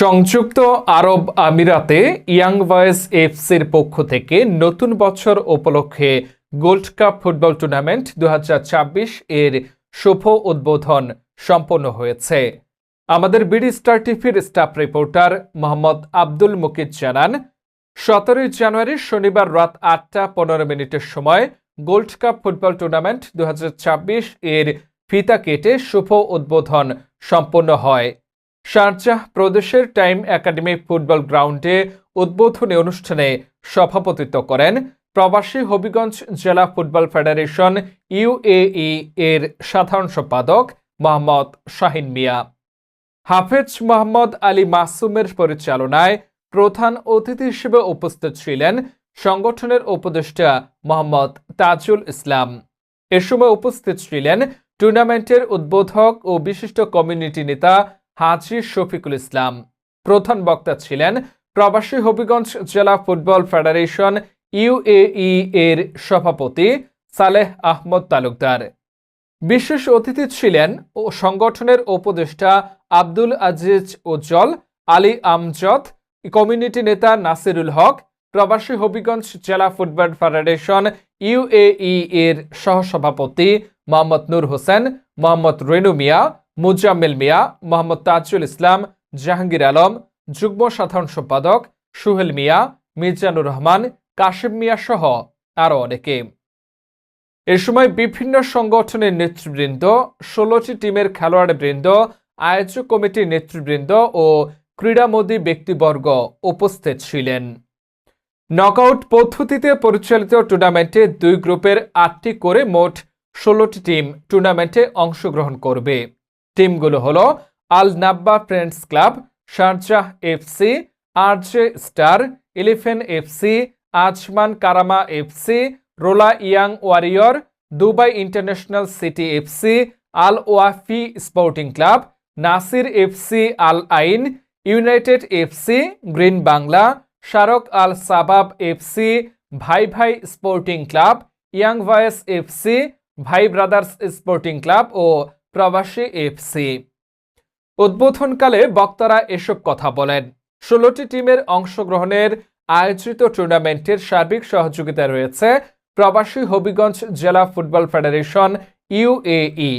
সংযুক্ত আরব আমিরাতে young boys এফসির পক্ষ থেকে নতুন বছর উপলক্ষে গোল্ড কাপ ফুটবল টুর্নামেন্ট দুহাজার ছাব্বিশ এর শুভ উদ্বোধন সম্পন্ন হয়েছে। আমাদের বিডি স্টার টিভির স্টাফ রিপোর্টার মোহাম্মদ আব্দুল মুকিদ জানান, সতেরোই জানুয়ারি শনিবার রাত আটটা পনেরো মিনিটের সময় গোল্ড কাপ ফুটবল টুর্নামেন্ট দু হাজার ছাব্বিশ এর ফিতা কেটে শুভ উদ্বোধন সম্পন্ন হয়। শারজাহ প্রদেশের টাইম একাডেমি ফুটবল গ্রাউন্ডে উদ্বোধনী অনুষ্ঠানে সভাপতিত্ব করেন প্রবাসী হবিগঞ্জ জেলা ফুটবল ফেডারেশন ইউএই এর সাধারণ সম্পাদক মোহাম্মদ শাহিন মিয়া। হাফেজ মোহাম্মদ আলী মাসুমের পরিচালনায় প্রধান অতিথি হিসেবে উপস্থিত ছিলেন সংগঠনের উপদেষ্টা মোহাম্মদ তাজুল ইসলাম। এ সময় উপস্থিত ছিলেন টুর্নামেন্টের উদ্বোধক ও বিশিষ্ট কমিউনিটি নেতা হাজি শফিকুল ইসলাম। প্রধান বক্তা ছিলেন প্রবাসী হবিগঞ্জ জেলা ফুটবল ফেডারেশন ইউএই এর সভাপতি সালেহ আহমদ তালুকদার। বিশেষ অতিথি ছিলেন ও সংগঠনের উপদেষ্টা আব্দুল আজিজ উজ্জ্বল, আলী আমজদ, কমিউনিটি নেতা নাসিরুল হক, প্রবাসী হবিগঞ্জ জেলা ফুটবল ফেডারেশন ইউএই এর সহসভাপতি মোহাম্মদ নূর হোসেন, মোহাম্মদ রেনু মিয়া মুজাম্মেল মিয়া, মোহাম্মদ তাজুল ইসলাম, জাহাঙ্গীর আলম, যুগ্ম সাধারণ সম্পাদক সুহেল মিয়া, মির্জানুর রহমান, কাশিম মিয়া সহ আরও অনেকে। এ সময় বিভিন্ন সংগঠনের নেতৃবৃন্দ, ষোলোটি টিমের খেলোয়াড়বৃন্দ, আয়োজক কমিটির নেতৃবৃন্দ ও ক্রীড়ামোদী ব্যক্তিবর্গ উপস্থিত ছিলেন। নকআউট পদ্ধতিতে পরিচালিত টুর্নামেন্টে দুই গ্রুপের আটটি করে মোট ষোলোটি টিম টুর্নামেন্টে অংশগ্রহণ করবে। টিমগুলো হলো Al Nabba friends club Sharjah FC, RJ star, eleven FC, Ajman Karama FC, Rolla young warrior, Dubai international city FC, Al Wafi sporting club, Nasir FC Al Ain, united FC, green Bangla Sharq Al Shabab FC, bhai bhai sporting club, young voice FC, bhai brothers sporting club ও Probashi FC উদ্বোধনকালে বক্তারা এসব কথা বলেন। ষোলোটি টিমের অংশগ্রহণের আয়োজিত টুর্নামেন্টের সার্বিক সহযোগিতা রয়েছে প্রবাসী হবিগঞ্জ জেলা ফুটবল ফেডারেশন ইউএই